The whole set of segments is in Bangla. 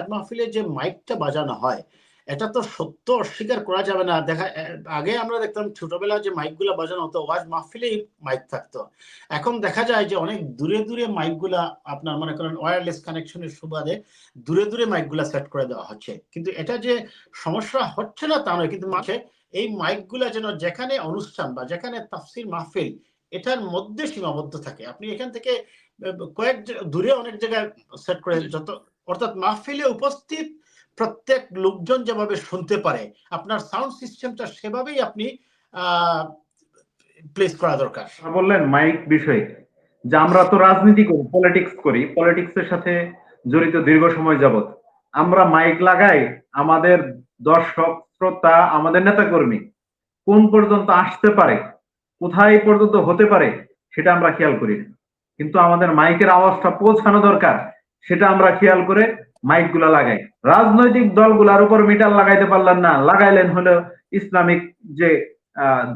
আজ মাহফিলে যে মাইকটা বাজানো হয় এটা তো সত্য অস্বীকার করা যাবে না। দেখা আগে আমরা দেখতাম ছোটবেলা যে মাইকগুলা বাজানো হতো ওয়াজ মাহফিলেই মাইক থাকতো। এখন দেখা যায় যে অনেক দূরে দূরে মাইকগুলা আপনার মনে করেন ওয়্যারলেস কানেকশনের সুবাদে দূরে দূরে মাইকগুলা সেট করে দেওয়া হচ্ছে। কিন্তু এটা যে সমস্যা হচ্ছে না তা নয় কিন্তু মাঠে এই মাইকগুলা যেন যেখানে অনুষ্ঠান বা যেখানে তাফসির মাহফিল এটার মধ্যে সীমাবদ্ধ থাকে। আপনি এখান থেকে কয়েক দূরে অনেক জায়গায় সেট করে যত অর্থাৎ মাহফিলে উপস্থিত প্রত্যেক লোকজন যেভাবে শুনতে পারে, আপনার সাউন্ড সিস্টেমটা সেভাবেই আপনি প্লেস করা দরকার। বললেন মাইক বিষয়ে। যে আমরা তো রাজনীতি করি পলিটিক্স করি পলিটিক্স এর সাথে জড়িত দীর্ঘ সময় যাবত আমরা মাইক লাগাই আমাদের দর্শক, শ্রোতা, আমাদের নেতা কর্মী কোন পর্যন্ত আসতে পারে, কোথায় পর্যন্ত হতে পারে, সেটা আমরা খেয়াল করি না। কিন্তু আমাদের মাইকের আওয়াজটা পৌঁছানো দরকার। সেটা আমরা খেয়াল করে মাইকগুলা লাগাই। রাজনৈতিক দলগুলার উপর মিটার লাগাইতে পারলেন না লাগাইলেন হলো ইসলামিক যে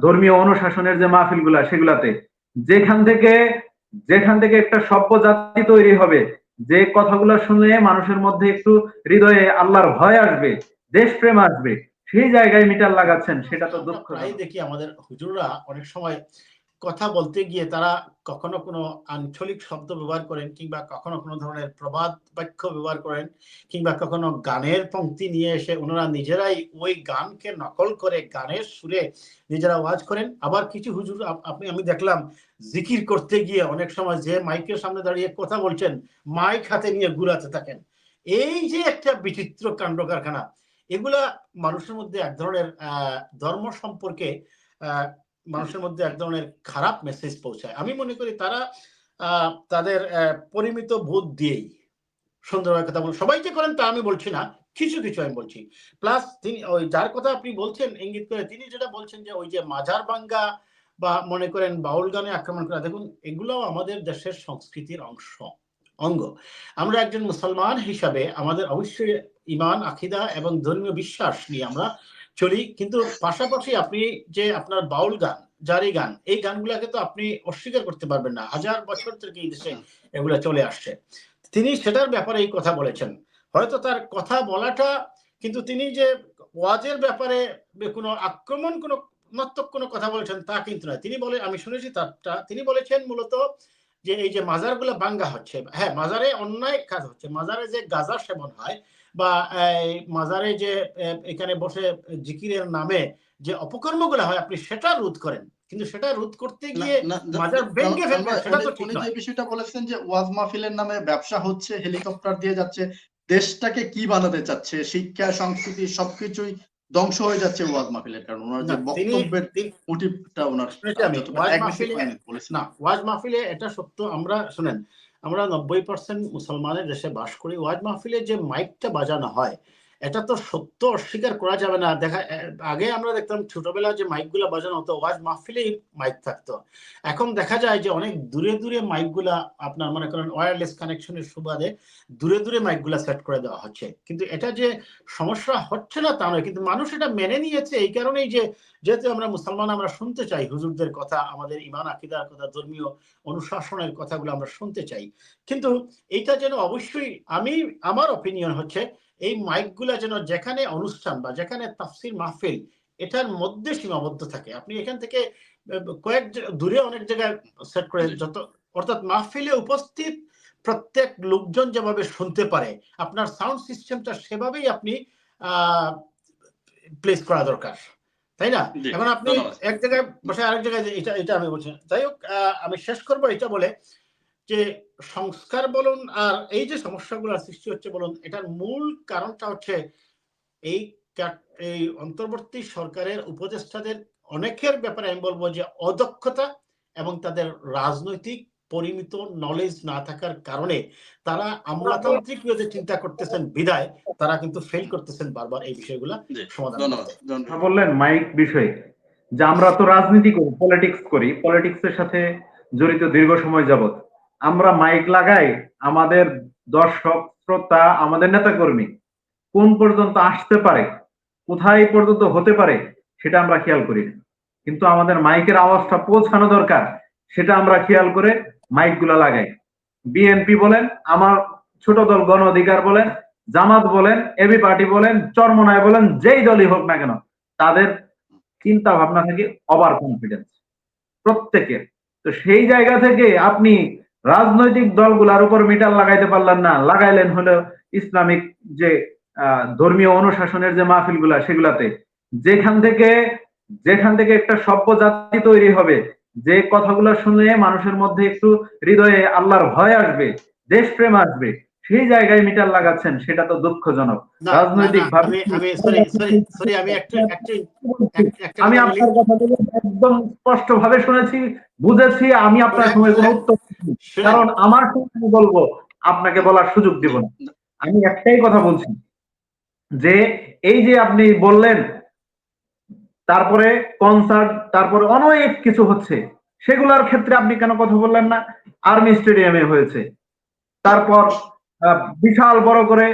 ধর্মীয় অনুশাসনের যে মাহফিলগুলা সেগুলাতে। যেখান থেকে যেখান থেকে একটা সভ্য জাতি তৈরি হবে যে কথাগুলো শুনে মানুষের মধ্যে একটু হৃদয়ে আল্লাহর ভয় আসবে দেশপ্রেম আসবে সেই জায়গায় মিটার লাগাচ্ছেন সেটা তো দুঃখ দেখি আমাদের হুজুররা অনেক সময় কথা বলতে গিয়ে তারা কখনো কোনো আঞ্চলিক শব্দ ব্যবহার করেন কিংবা কখনো কোনো ধরনের প্রবাদ বাক্য ব্যবহার করেন কিংবা কখনো গানের পংক্তি নিয়ে এসে ওনারা নিজেরাই ওই গানকে নকল করে গানের সুরে নিজেরা ওয়াজ করেন। আবার কিছু হুজুর আপনি, আমি দেখলাম জিকির করতে গিয়ে অনেক সময় যে মাইকের সামনে দাঁড়িয়ে কথা বলছেন, মাইক হাতে নিয়ে ঘুরাতে থাকেন। এই যে একটা বিচিত্র কাণ্ড কারখানা এগুলা মানুষের মধ্যে এক ধরনের ধর্ম সম্পর্কে মানুষের মধ্যে এক ধরনের খারাপ মেসেজ পৌঁছায়। আমি মনে করি তারা তাদের পরিমিত বোধ দিয়েই সুন্দরভাবে কথা বলেন সবাই যে করেন তা আমি বলছি না, কিছু কিছু আমি বলছি। প্লাস তিনি ওই যার কথা আপনি বলছেন, ইঙ্গিত করে তিনি যেটা বলছেন যে, ওই যে মাজার বাঙ্গা বা মনে করেন বাউল গানে আক্রমণ করা, দেখুন এগুলো আমাদের দেশের সংস্কৃতির অংশ, অঙ্গ। আমরা একজন মুসলমান হিসাবে আমাদের অবশ্যই ইমান আখিদা এবং ধর্মীয় বিশ্বাস নিয়ে আমরা চলি, কিন্তু পাশাপাশি আপনি যে আপনার বাউল গান, জারি গান, এই গানগুলাকে তো আপনি অস্বীকার করতে পারবেন না। হাজার বছর থেকে এই দেশে এগুলা চলে আসছে। তিনি সেটার ব্যাপারে এই কথা বলেছেন। হয়তো তার কথা বলাটা, কিন্তু তিনি যে ওয়াজের ব্যাপারে কোনো আক্রমণ, কোনো মাত্মক কোনো কথা বলেছেন তা কিন্তু নয়। তিনি বলে, আমি শুনেছি তারটা, তিনি বলেছেন মূলত যে এই যে মাজারগুলা বাঙ্গা হচ্ছে হ্যাঁ মাজারে অন্যায় কাজ হচ্ছে। মাজারে যে গাজা সেবন হয় বা মাজারে যে এখানে বসে জিকিরের নামে যে অপকর্ম অপকর্মগুলো হয় আপনি সেটা রোধ করেন। কিন্তু সেটা রোধ করতে গিয়ে মাজার ভেঙে ফেলবেন সেটা তো ঠিক নয়। বিষয়টা বলেছেন যে ওয়াজ মাহফিলের নামে ব্যবসা হচ্ছে হেলিকপ্টার দিয়ে যাচ্ছে দেশটাকে কি বানাতে চাচ্ছে শিক্ষা সংস্কৃতি সবকিছুই ধ্বংস হয়ে যাচ্ছে ওয়াজ মাহফিলের কারণে। ওনার যে বক্তব্যের মোটিভটা ওনার না ওয়াজ মাহফিলে এটা সত্য আমরা শুনেন আমরা নব্বই পার্সেন্ট মুসলমানের দেশে বাস করি। ওয়াজ মাহফিলে যে মাইকটা বাজানো হয় এটা তো সত্য, অস্বীকার করা যাবে না। দেখা আগে আমরা দেখতাম ছোটবেলা যে মাইকগুলা বাজানো হতো, ওয়াজ মাহফিলেই মাইক থাকতো। এখন দেখা যায় যে অনেক দূরে দূরে মাইকগুলা আপনার মনে করেন ওয়্যারলেস কানেকশনের সুবাদে দূরে দূরে মাইকগুলা সেট করে দেওয়া হচ্ছে। কিন্তু এটা যে সমস্যা হচ্ছে না তা নয়, কিন্তু মানুষ এটা মেনে নিয়েছে এই কারণেই যে, যেহেতু আমরা মুসলমান, আমরা শুনতে চাই হুজুরদের কথা, আমাদের ইমান আকিদার কথা, ধর্মীয় অনুশাসনের কথাগুলো আমরা শুনতে চাই। কিন্তু এইটা যেন অবশ্যই আমি, আমার অপিনিয়ন হচ্ছে এই মাইকগুলা যেন যেখানে অনুষ্ঠান বা যেখানে তাফসির মাহফিল এটার মধ্যে সীমাবদ্ধ থাকে। আপনি এখান থেকে কয়েক দূরে অনেক জায়গায় সেট করে যত অর্থাৎ মাহফিলে উপস্থিত প্রত্যেক লোকজন যেভাবে শুনতে পারে আপনার সাউন্ড সিস্টেমটা সেভাবেই আপনি প্লেস করা দরকার। তাই না? এখন আপনি এক জায়গায় বসে আরেক জায়গায় এটা এটা আমি বলছি যাই হোক আমি শেষ করব। এটা বলে যে সংস্কার বলুন আর এই যে সমস্যাগুলো সৃষ্টি হচ্ছে বলুন এটার মূল কারণটা হচ্ছে এই এই অন্তর্বর্তী সরকারের উপদেষ্টাদের অনেকের ব্যাপারে আমি বলব যে অদক্ষতা এবং তাদের রাজনৈতিক পরিমিত নলেজ না থাকার কারণে তারা আমলাতান্ত্রিক যে চিন্তা করতেছেন বিদায় তারা কিন্তু ফেল করতেছেন বারবার এই বিষয়গুলা সমাধান বললেন মাইক বিষয়ে যে আমরা তো রাজনীতি করি পলিটিক্স করি পলিটিক্স এর সাথে জড়িত দীর্ঘ সময় যাবত আমরা মাইক লাগাই, আমাদের দর্শক, শ্রোতা, আমাদের নেতা কর্মী কোন পর্যন্ত আসতে পারে, কোথায় পর্যন্ত হতে পারে, সেটা আমরা খেয়াল করি না। কিন্তু আমাদের মাইকের আওয়াজটা পৌঁছানো দরকার, সেটা আমরা খেয়াল করে মাইকগুলা লাগাই। বিএনপি বলেন, আমার ছোট দল গণ অধিকার বলেন, জামাত বলেন, এবি পার্টি বলেন, চরমনায় বলেন, যেই দলই হোক না কেন, তাদের চিন্তা ভাবনা থেকে ওভার কনফিডেন্স প্রত্যেকের। তো সেই জায়গা থেকে আপনি রাজনৈতিক দলগুলার উপর মিটার লাগাইতে পারলেন না। লাগাইলেন হলো ইসলামিক যে ধর্মীয় অনুশাসনের যে মাহফিলগুলা সেগুলাতে। যেখান থেকে যেখান থেকে একটা সভ্য জাতি তৈরি হবে, যে কথাগুলো শুনে মানুষের মধ্যে একটু হৃদয়ে আল্লাহর ভয় আসবে, দেশপ্রেম আসবে সেই জায়গায় মিটার লাগাচ্ছেন সেটা তো দুঃখজনক। রাজনৈতিক ভাবে- আমি আমি কথা বলি। আপনার কথাগুলো একদম স্পষ্ট ভাবে শুনেছি বুঝেছি আমি আপনার সময় কোনো উত্তর কারণ আমার সময় বলব আপনাকে বলার সুযোগ দিব না। আমি একটাই কথা বলছি যে এই যে আপনি বললেন তারপরে কনসার্ট তারপরে অনেক কিছু হচ্ছে সেগুলোর ক্ষেত্রে আপনি কেন কথা বললেন না? আর্মি স্টেডিয়ামে হয়েছে। তারপর বিশাল বড় করে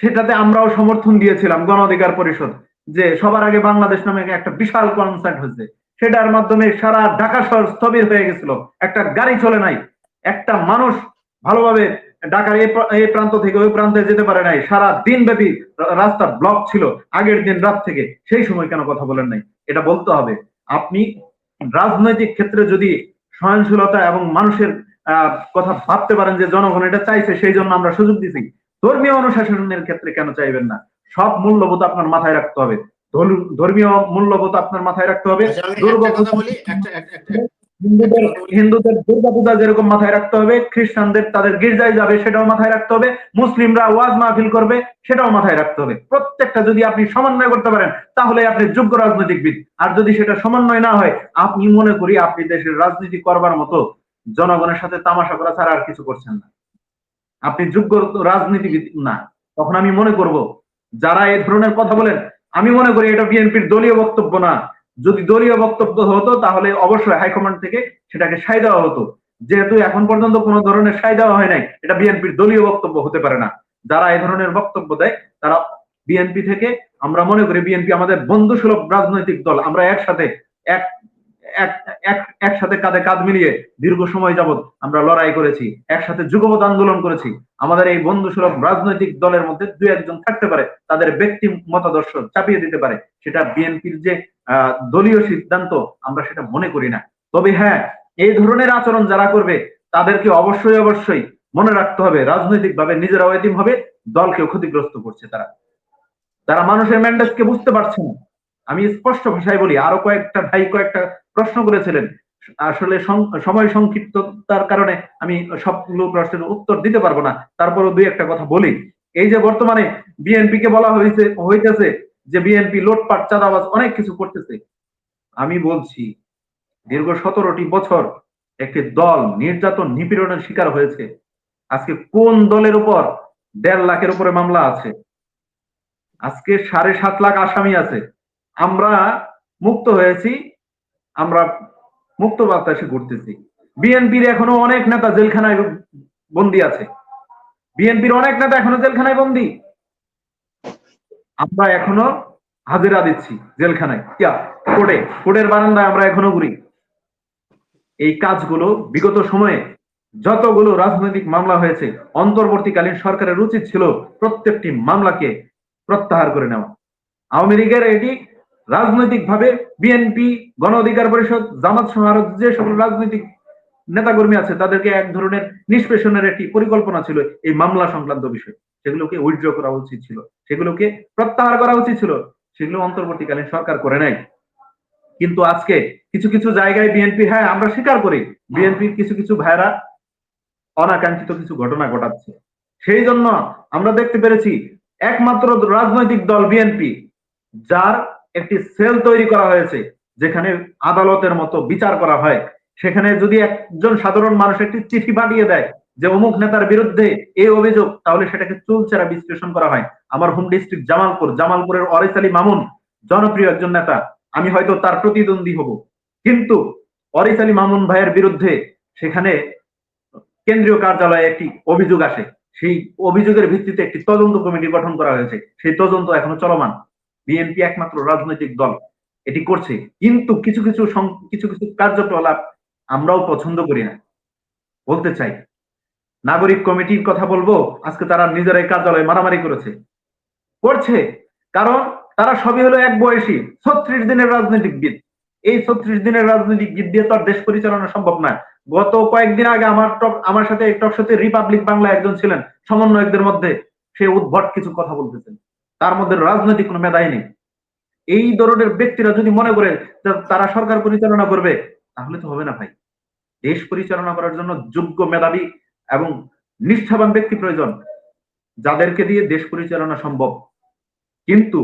সেটাতে আমরাও সমর্থন দিয়েছিলাম গণ অধিকার পরিষদ, যে সবার আগে বাংলাদেশ নামে একটা বিশাল কনসার্ট হয়েছে। সেটার মাধ্যমে সারা ঢাকা শহর স্থবির হয়ে গেছিল। একটা গাড়ি চলে নাই, একটা মানুষ ভালোভাবে ঢাকার এই প্রান্ত থেকে ওই প্রান্তে যেতে পারে নাই। সারা দিন ব্যাপী রাস্তা ব্লক ছিল আগের দিন রাত থেকে। সেই সময় কেন কথা বলেন নাই? এটা বলতে হবে। আপনি রাজনৈতিক ক্ষেত্রে যদি সহনশীলতা এবং মানুষের কথা ভাবতে পারেন যে জনগণ এটা চাইছে সেই জন্য আমরা সুযোগ দিছি। ধর্মীয় অনুশাসনের ক্ষেত্রে কেন চাইবেন না? সব মূল্যবোধ আপনার মাথায় রাখতে হবে। ধর্মীয় মূল্যবোধ আপনার মাথায় রাখতে হবে। আচ্ছা, হিন্দুদের হিন্দুদের দুর্গা পূজা যেরকম মাথায় রাখতে হবে খ্রিস্টানদের তাদের গির্জায় যাবে সেটাও মাথায় রাখতে হবে মুসলিমরা ওয়াজ মাহফিল করবে সেটাও মাথায় রাখতে হবে। প্রত্যেকটা যদি আপনি সমন্বয় করতে পারেন তাহলে আপনি যোগ্য রাজনৈতিকবিদ। আর যদি সেটা সমন্বয় না হয় আপনি মনে করি আপনি দেশের রাজনীতি করবার মতো জনগণের সাথে তামাশা করা ছাড়া আর কিছু করছেন না। আপনি যোগ্য রাজনীতিবিদ না। তখন আমি মনে করব, যারা এই ধরনের কথা বলেন, আমি মনে করি এটা বিএনপির দলীয় বক্তব্য না। যদি দলীয় বক্তব্য হতো, তাহলে অবশ্যই হাইকমান্ড থেকে সেটাকে সাই দেওয়া হতো। যেহেতু এখন পর্যন্ত কোনো ধরনের সাই দেওয়া হয় নাই, এটা বিএনপির দলীয় বক্তব্য হতে পারে না। যারা এই ধরনের বক্তব্য দেয়, তারা বিএনপি থেকে, আমরা মনে করি বিএনপি আমাদের বন্ধুসুলভ রাজনৈতিক দল, আমরা একসাথে এক একসাথে কাঁধে কাঁধ মিলিয়ে দীর্ঘ সময় যাবত আমরা লড়াই করেছি, একসাথে যুগপৎ আন্দোলন করেছি। আমাদের এই বন্ধুসুলভ রাজনৈতিক দলের মধ্যে দু একজন থাকতে পারে, তাদের ব্যক্তি মতাদর্শ চাপিয়ে দিতে পারে, সেটা বিএনপির যে দলীয় সিদ্ধান্ত, আমরা সেটা মনে করি না। তবে হ্যাঁ এই ধরনের আচরণ যারা করবে, তাদেরকে অবশ্যই অবশ্যই মনে রাখতে হবে রাজনৈতিক ভাবে নিজেরাও এতিম হবে, দলকেও ক্ষতিগ্রস্ত করছে তারা। তারা মানুষের ম্যান্ডেটকে বুঝতে পারছে না। আমি স্পষ্ট ভাষায় বলি, আরও কয়েকটা ভাই, কয়েকটা প্রশ্ন করেছিলেন, আসলে সময় সংক্ষিপ্ততার কারণে আমি সবগুলো প্রশ্নের উত্তর দিতে পারব না, তারপরেও দুই একটা কথা বলি। এই যে বর্তমানে বিএনপি কে বলা হয়েছে, হইতেছে যে বিএনপি লোটপাট, চাঁদাবাজ অনেক কিছু করতেছে। আমি বলছি, দীর্ঘ সতেরোটি বছর একটি দল নির্যাতন নিপীড়নের শিকার হয়েছে। আজকে কোন দলের উপর দেড় লাখের উপরে মামলা আছে? আজকে সাড়ে সাত লাখ আসামি আছে। আমরা মুক্ত হয়েছি আমরা মুক্ত বাতাসে ঘুরতেছি। বিএনপির এখনও অনেক নেতা জেলখানায় বন্দী আছে। বিএনপির অনেক নেতা এখনও জেলখানায় বন্দী। আমরা এখনও হাজিরা দিচ্ছি জেলখানায়। কোর্টে, কোর্টের বারান্দায় আমরা এখনও ঘুরি। এই কাজগুলো বিগত সময়ে যতগুলো রাজনৈতিক মামলা হয়েছে, অন্তর্বর্তীকালীন সরকারের উচিত ছিল প্রত্যেকটি মামলাকে প্রত্যাহার করে নেওয়া। আওয়ামী লীগের এটি রাজনৈতিকভাবে বিএনপি, গণ অধিকার পরিষদ, জামাত সহ আরও যে সকল রাজনৈতিক নেতাকর্মী আছে, তাদেরকে এক ধরনের নিষ্পেষণের একটি পরিকল্পনা ছিল এই মামলা সংক্রান্ত বিষয়। সেগুলোকে উইথড্র করা উচিত ছিল। সেগুলোকে প্রত্যাহার করা উচিত ছিল। সেগুলো অন্তর্বর্তীকালীন সরকার করে নাই। কিন্তু আজকে কিছু কিছু জায়গায় বিএনপি হ্যাঁ আমরা স্বীকার করি, বিএনপির কিছু কিছু ভাইরা অনাকাঙ্ক্ষিত কিছু ঘটনা ঘটাচ্ছে। সেই জন্য আমরা দেখতে পেরেছি, একমাত্র রাজনৈতিক দল বিএনপি, যার একটি সেল তৈরি করা হয়েছে, যেখানে আদালতের মতো বিচার করা হয়। সেখানে যদি একজন সাধারণ মানুষ একটি চিঠি পাঠিয়ে দেয় যে অমুক নেতার বিরুদ্ধে এই অভিযোগ, তাহলে সেটাকে চুলচেরা বিশ্লেষণ করা হয়। আমার হোম ডিস্ট্রিক্ট জামালপুর, জামালপুরের অরেস আলী মামুন, জনপ্রিয় একজন নেতা। আমি হয়তো তার প্রতিদ্বন্দ্বী হব। কিন্তু অরিস আলী মামুন ভাইয়ের বিরুদ্ধে সেখানে কেন্দ্রীয় কার্যালয়ে একটি অভিযোগ আসে। সেই অভিযোগের ভিত্তিতে একটি তদন্ত কমিটি গঠন করা হয়েছে। সেই তদন্ত এখনও চলমান। বিএনপি একমাত্র রাজনৈতিক দল। এটি করছে। কিন্তু কিছু কিছু কিছু কিছু কার্যকলাপ আমরাও পছন্দ করি না। বলতে চাই, নাগরিক কমিটির কথা বলব, আজকে তারা নিজেরাই কার্যালয়ে মারামারি করেছে। করছে, কারণ তারা সবই হলো এক বয়সী, ছত্রিশ দিনের রাজনৈতিকবিদ এই ছত্রিশ দিনের রাজনৈতিক রাজনৈতিকবিদ দিয়ে তো আর দেশ পরিচালনা সম্ভব না। গত কয়েকদিন আগে আমার টক আমার সাথে টক সাথে রিপাবলিক বাংলা একজন ছিলেন, সমন্বয়কদের মধ্যে। সে উদ্ভট কিছু কথা বলতেছেন। তার মধ্যে রাজনৈতিক কোনো মেধাই নেই। এই ধরনের ব্যক্তিরা যদি মনে করে তারা সরকার পরিচালনা করবে, তাহলে তো হবে না ভাই। দেশ পরিচালনা করার জন্য যোগ্য মেধাবী এবং নিষ্ঠাবান ব্যক্তি প্রয়োজন। যাদেরকে দিয়ে দেশ পরিচালনা সম্ভব। কিন্তু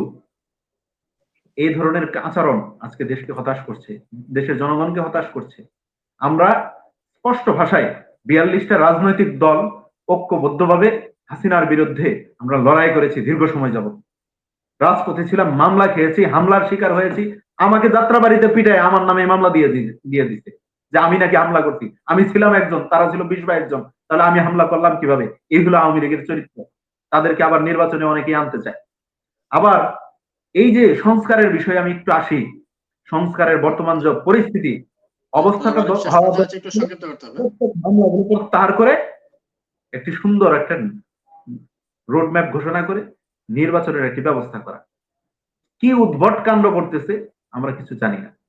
এই ধরনের আচরণ আজকে দেশকে হতাশ করছে, দেশের জনগণকে হতাশ করছে। আমরা স্পষ্ট ভাষায় বিয়াল্লিশটা রাজনৈতিক দল ঐক্যবদ্ধভাবে হাসিনার বিরুদ্ধে আমরা লড়াই করেছি দীর্ঘ সময় যাবত রাজপথে ছিলাম মামলা খেয়েছি হামলার শিকার হয়েছি। আমাকে যাত্রাবাড়িতে পিটায় আমার নামে মামলা দিয়ে দিয়ে দিছে। যে আমি নাকি হামলা করছি। আমি ছিলাম একজন তারা ছিল বিশ বাইশ জন তাহলে আমি হামলা করলাম কীভাবে? এইগুলো আওয়ামী লীগের চরিত্র। তাদেরকে আবার নির্বাচনে অনেকেই আনতে চায়। আবার এই যে সংস্কারের বিষয়ে আমি একটু আসি সংস্কারের বর্তমান যে পরিস্থিতি অবস্থাটা তো শেষ হওয়া পর্যায়ে একটু সংক্ষিপ্ত করতে হবে। প্রত্যেক মামলাগুলো প্রত্যাহার করে একটি সুন্দর একটা রোডম্যাপ ঘোষণা করে নির্বাচনের একটি ব্যবস্থা করা। কি উদ্ভট কাণ্ড করতেছে, আমরা কিছু জানি না।